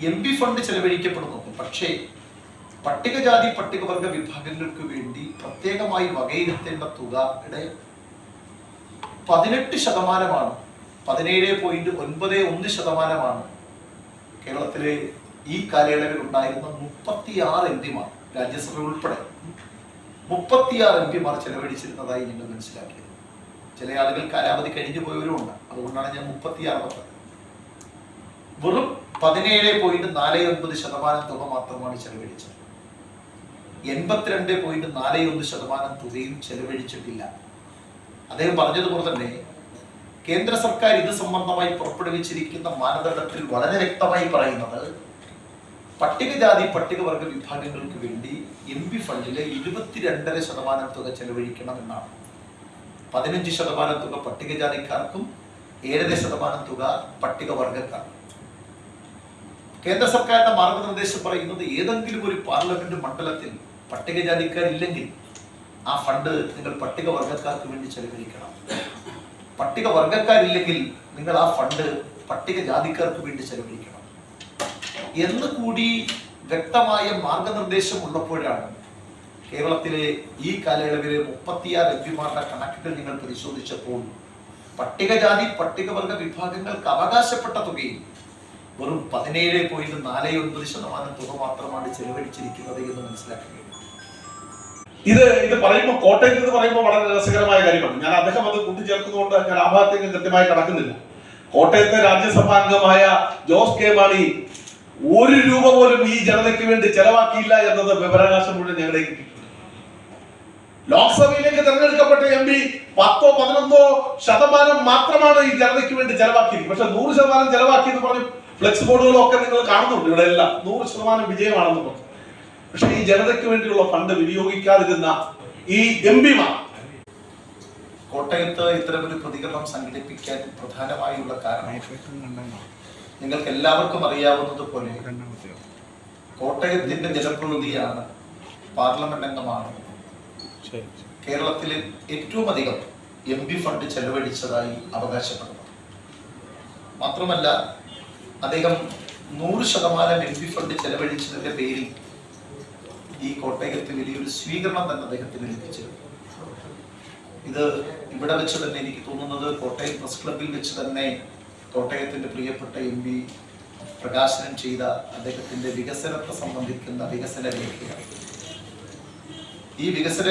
M P fund ചെലവഴിക്കപ്പെടുന്നു. പക്ഷേ പട്ടികജാതി പട്ടികവർഗ വിഭാഗങ്ങൾക്ക് വേണ്ടി പ്രത്യേകമായി വകയിരുത്തേണ്ട തുകയുടെ പതിനെട്ട് ശതമാനമാണ്. പതിനേഴ് പോയിന്റ് ഒൻപത് ഒന്ന് ശതമാനമാണ്. കേരളത്തിലെ ഈ കാലയളവിൽ ഉണ്ടായിരുന്ന മുപ്പത്തിയാറ് എം പിമാർ രാജ്യസഭ ഉൾപ്പെടെ മുപ്പത്തിയാറ് എം പിമാർ ചെലവഴിച്ചിരുന്നതായി നിങ്ങൾ മനസ്സിലാക്കിയത്. ചില ആളുകൾ കാലാവധി കഴിഞ്ഞു പോയവരും ഉണ്ട്. അതുകൊണ്ടാണ് ഞാൻ മുപ്പത്തിയാറ് വെറും പതിനേഴ് പോയിന്റ് നാല് ഒൻപത് ശതമാനം തുക മാത്രമാണ് ചെലവഴിച്ചത്. എൺപത്തിരണ്ട് പോയിന്റ് നാല് ഒന്ന് ശതമാനം തുകയും ചെലവഴിച്ചിട്ടില്ല. അദ്ദേഹം പറഞ്ഞതുപോലെ തന്നെ കേന്ദ്ര സർക്കാർ ഇത് സംബന്ധമായി പുറപ്പെടുവിച്ചിരിക്കുന്ന മാനദണ്ഡത്തിൽ വളരെ വ്യക്തമായി പറയുന്നത് പട്ടികജാതി പട്ടികവർഗ വിഭാഗങ്ങൾക്ക് വേണ്ടി എം പി ഫണ്ടിലെ ഇരുപത്തിരണ്ടര ശതമാനം തുക ചെലവഴിക്കണം എന്നാണ്. പതിനഞ്ച് ശതമാനം തുക പട്ടികജാതിക്കാർക്കും ഏഴര ശതമാനം തുക പട്ടികവർഗക്കാർക്കും. കേന്ദ്ര സർക്കാരിന്റെ മാർഗനിർദ്ദേശം പറയുന്നത് ഏതെങ്കിലും ഒരു പാർലമെന്റ് മണ്ഡലത്തിൽ പട്ടികജാതിക്കാരില്ലെങ്കിൽ ആ ഫണ്ട് നിങ്ങൾ പട്ടികവർഗക്കാർക്ക് വേണ്ടി ചെലവഴിക്കണം. പട്ടികവർഗക്കാരില്ലെങ്കിൽ നിങ്ങൾ ആ ഫണ്ട് പട്ടികജാതിക്കാർക്ക് വേണ്ടി ചെലവഴിക്കണം. എന്ന് കൂടി വ്യക്തമായ മാർഗനിർദ്ദേശം ഉള്ളപ്പോഴാണ് കേരളത്തിലെ ഈ കാലയളവിലെ മുപ്പത്തിയാറ് എം പിമാരുടെ കണക്കുകൾ നിങ്ങൾ പരിശോധിച്ചപ്പോൾ പട്ടികജാതി പട്ടികവർഗ വിഭാഗങ്ങൾക്ക് അവകാശപ്പെട്ട തുകയിൽ വെറും പതിനേഴ് പോയിന്റ് നാല് ഒൻപത് ശതമാനം തുക മാത്രമാണ് ചെലവഴിച്ചിരിക്കുന്നത് എന്ന് മനസ്സിലാക്കുക ഇത് ഇത് പറയുമ്പോൾ കോട്ടയത്ത് എന്ന് പറയുമ്പോൾ വളരെ രസകരമായ കാര്യമാണ്. ഞാൻ അദ്ദേഹം അത് കൂട്ടിച്ചേർക്കുന്നതുകൊണ്ട് ഞാൻ ആ കൃത്യമായി കടക്കുന്നില്ല. കോട്ടയത്തെ രാജ്യസഭാ അംഗമായ ജോസ് കെ മാണി ഒരു രൂപ പോലും ഈ ജനതയ്ക്ക് വേണ്ടി ചെലവാക്കിയില്ല എന്നത് വിവരാകാശം മുഴുവൻ കിട്ടിയിട്ടുണ്ട് ലോക്സഭയിലേക്ക് തെരഞ്ഞെടുക്കപ്പെട്ട എം പി പത്തോ പതിനൊന്നോ ശതമാനം മാത്രമാണ് ഈ ജനതയ്ക്ക് വേണ്ടി ചെലവാക്കിയത്. പക്ഷെ നൂറ് ശതമാനം ചെലവാക്കി എന്ന് പറഞ്ഞു ഫ്ലെക്സ് ബോർഡുകളൊക്കെ നിങ്ങൾ കാണുന്നുണ്ട് ഇവിടെ എല്ലാം നൂറ് ശതമാനം വിജയമാണെന്ന് പറഞ്ഞു. പക്ഷെ ഈ ജനതയ്ക്ക് വേണ്ടിയുള്ള ഫണ്ട് വിനിയോഗിക്കാതിരുന്ന ഈ എം പിമാർ കോട്ടയത്ത് ഇത്തരമൊരു പ്രതികരണം സംഘടിപ്പിക്കാൻ പ്രധാനമായുള്ള കാരണം നിങ്ങൾക്ക് എല്ലാവർക്കും അറിയാവുന്നതുപോലെ കോട്ടയത്തിന്റെ ജനപ്രതിനിധിയാണ് പാർലമെന്റ് അംഗമാണ് കേരളത്തിൽ ഏറ്റവും അധികം എം പി ഫണ്ട് ചെലവഴിച്ചതായി അവകാശപ്പെടുന്നു. മാത്രമല്ല അദ്ദേഹം നൂറ് ശതമാനം എം പി ഫണ്ട് ചെലവഴിച്ചതിന്റെ പേരിൽ ഈ കോട്ടയത്ത് വലിയൊരു സ്വീകരണം തന്നെ അദ്ദേഹത്തിന് ലഭിച്ചിരുന്നു. ഇത് ഇവിടെ വെച്ച് തന്നെ എനിക്ക് തോന്നുന്നത് കോട്ടയം പ്രസ് ക്ലബിൽ വെച്ച് തന്നെ കോട്ടയത്തിന്റെ പ്രിയപ്പെട്ട എം പി പ്രകാശനം ചെയ്ത അദ്ദേഹത്തിന്റെ വികസനത്തെ സംബന്ധിക്കുന്ന വികസന രേഖയാണ്. ഈ വികസന